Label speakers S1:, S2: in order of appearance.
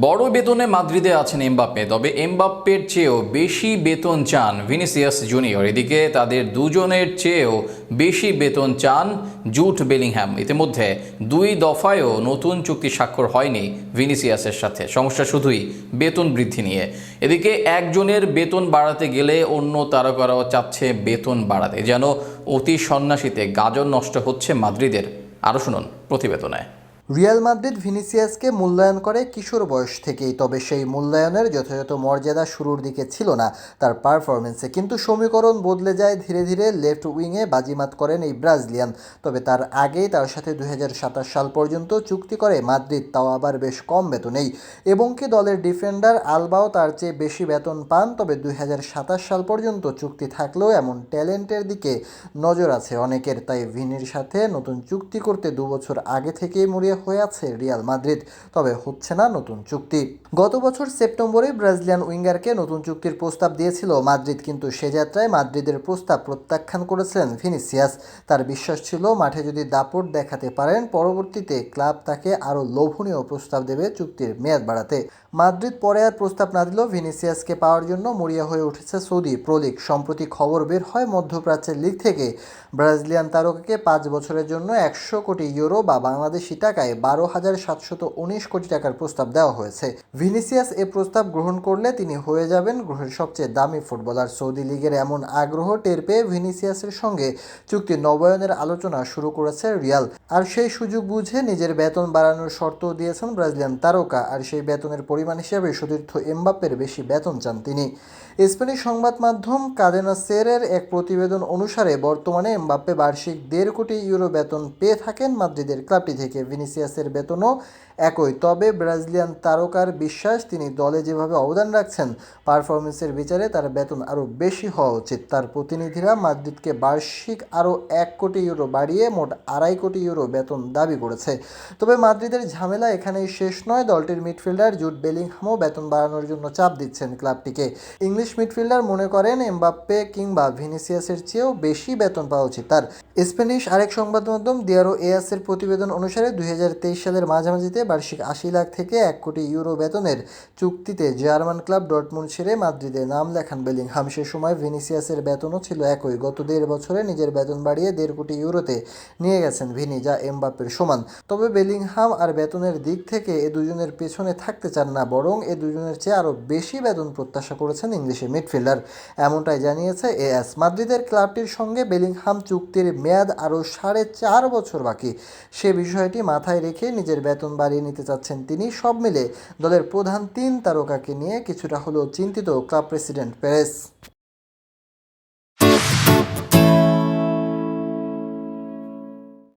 S1: বড় বেতনে মাদ্রিদে আছেন এমবাপ্পে, তবে এমবাপ্পের চেয়েও বেশি বেতন চান ভিনিসিয়াস জুনিয়র। এদিকে তাদের দুজনের চেয়েও বেশি বেতন চান জুট বেলিংহ্যাম ইতিমধ্যে দুই দফায়ও নতুন চুক্তি স্বাক্ষর হয়নি ভিনিসিয়াসের সাথে। সমস্যা শুধুই বেতন বৃদ্ধি নিয়ে। এদিকে একজনের বেতন বাড়াতে গেলে অন্য তারকারাও চাচ্ছে বেতন বাড়াতে। যেন অতি সন্ন্যাসীতে গাজন নষ্ট হচ্ছে মাদ্রিদের। আরও শুনুন প্রতিবেদনে
S2: রিয়াল মাদ্রিদ ভিনিসিয়াসকে মূল্যায়ন করে কিশোর বয়স থেকেই, তবে সেই মূল্যায়নের যথাযথ মর্যাদা শুরুর দিকে ছিল না তার পারফরমেন্সে কিন্তু সমীকরণ বদলে যায় ধীরে ধীরে, লেফট উইংয়ে বাজিমাত করেন এই ব্রাজিলিয়ান। তবে তার আগেই তার সাথে দুই হাজার সাতাশ সাল পর্যন্ত চুক্তি করে মাদ্রিদ, তাও আবার বেশ কম বেতনেই। এবং কি দলের ডিফেন্ডার আলবাও তার চেয়ে বেশি বেতন পান, তবে দুই হাজার সাতাশ সাল পর্যন্ত চুক্তি থাকলেও এমন ট্যালেন্টের দিকে নজর আছে অনেকের। তাই ভিনির সাথে নতুন চুক্তি করতে দু বছর আগে থেকেই মরিয়া হয়ে আছে রিয়াল মাদ্রিদ, তবে হচ্ছে না নতুন চুক্তি। গত বছর সেপ্টেম্বরে ব্রাজিলিয়ান উইঙ্গারকে নতুন চুক্তির প্রস্তাব দিয়েছিল মাদ্রিদ, কিন্তু সে যাত্রায় মাদ্রিদের প্রস্তাব প্রত্যাখ্যান করেছিলেন ভিনিসিয়াস। তার বিশ্বাস ছিল মাঠে যদি দাপট দেখাতে পারেন, পরবর্তীতে ক্লাব তাকে আরও লোভনীয় প্রস্তাব দেবে চুক্তির মেয়াদ বাড়াতে। মাদ্রিদ পরে আর প্রস্তাব না দিলেও ভিনিসিয়াসকে পাওয়ার জন্য মরিয়া হয়ে উঠেছে সৌদি প্রো লিগ। সম্প্রতি খবর বের হয়, মধ্যপ্রাচ্যের লিগ থেকে ব্রাজিলিয়ান তারকাকে পাঁচ বছরের জন্য একশো কোটি ইউরো বা বাংলাদেশি টাকায় বারো হাজার সাতশত উনিশ কোটি টাকার প্রস্তাব দেওয়া হয়েছে। ভিনিসিয়াস এ প্রস্তাব গ্রহণ করলে তিনি হয়ে যাবেন গ্রহের সবচেয়ে দামি ফুটবলার। সৌদি লীগের এমন আগ্রহ টের পেয়ে ভিনিসিয়াসের সঙ্গে চুক্তি নবায়নের আলোচনা শুরু করেছে রিয়াল। আর সেই সুযোগ বুঝে নিজের বেতন বাড়ানোর শর্ত দিয়েছেন ব্রাজিলিয়ান তারকা। আর সেই বেতনের পরিমাণ হিসেবে সতীর্থ এমবাপ্পের বেশি বেতন চান তিনি। স্পেনিশ সংবাদ মাধ্যম কাদেনা সেরের এক প্রতিবেদন অনুসারে বর্তমানে এমবাপ্পে বার্ষিক দেড় কোটি ইউরো বেতন পেয়ে থাকেন মাদ্রিদের ক্লাবটি থেকে। ভিনিসিয়াসের বেতনও একই। তবে ব্রাজিলিয়ান তারকার বিশ্বাস, তিনি দলে যেভাবে অবদান রাখছেন পারফরমেন্সের বিচারে তার বেতন আরও বেশি হওয়া উচিত। তার প্রতিনিধিরা মাদ্রিদকে বার্ষিক আরও এক কোটি ইউরো বাড়িয়ে মোট আড়াই কোটি ইউরো বেতন দাবি করেছে। তবে মাদ্রিদের ঝামেলা এখানেই শেষ নয়। দলটির মিডফিল্ডার জুট বেলিংহামও বেতন বাড়ানোর জন্য চাপ দিচ্ছেন ক্লাবটিকে। ইংলিশ মিডফিল্ডার মনে করেন, এমবাপ্পে কিংবা ভিনিসিয়াসের চেয়েও বেশি বেতন পাওয়া উচিত তার। স্প্যানিশ আরেক সংবাদ মাধ্যম দিয়ারো এয়াসের প্রতিবেদন অনুসারে দুই হাজার তেইশ সালের মাঝামাঝিতে বার্ষিক আশি লাখ থেকে এক কোটি ইউরো বেতনের চুক্তিতে জার্মান ক্লাব ডটমুন্ড ছেড়ে মাদ্রিদে নাম লেখান বেলিংহাম। সে সময় ভিনিসিয়াসের বেতনও ছিল একই। গত দেড় বছরে নিজের বেতন বাড়িয়ে দেড় কোটি ইউরোতে নিয়ে গেছেন ভিনি, যা এমবাপ্পের সমান। তবে বেলিংহাম আর বেতনের দিক থেকে এ দুজনের পেছনে থাকতে চান না, বরং এ দুজনের চেয়ে আরও বেশি বেতন প্রত্যাশা করেছেন ইংলিশের মিডফিল্ডার। এমনটাই জানিয়েছে এএস মাদ্রিদের ক্লাবটির সঙ্গে বেলিংহাম চুক্তির মেয়াদ আরও সাড়ে চার বছর বাকি। সে বিষয়টি মাথায় রেখে নিজের বেতন বাড়িয়ে নিতে চাচ্ছেন তিনি। সব মিলে দলের প্রধান তিন তারকাকে নিয়ে কিছুটা হলেও চিন্তিত ক্লাব প্রেসিডেন্ট পেরেস।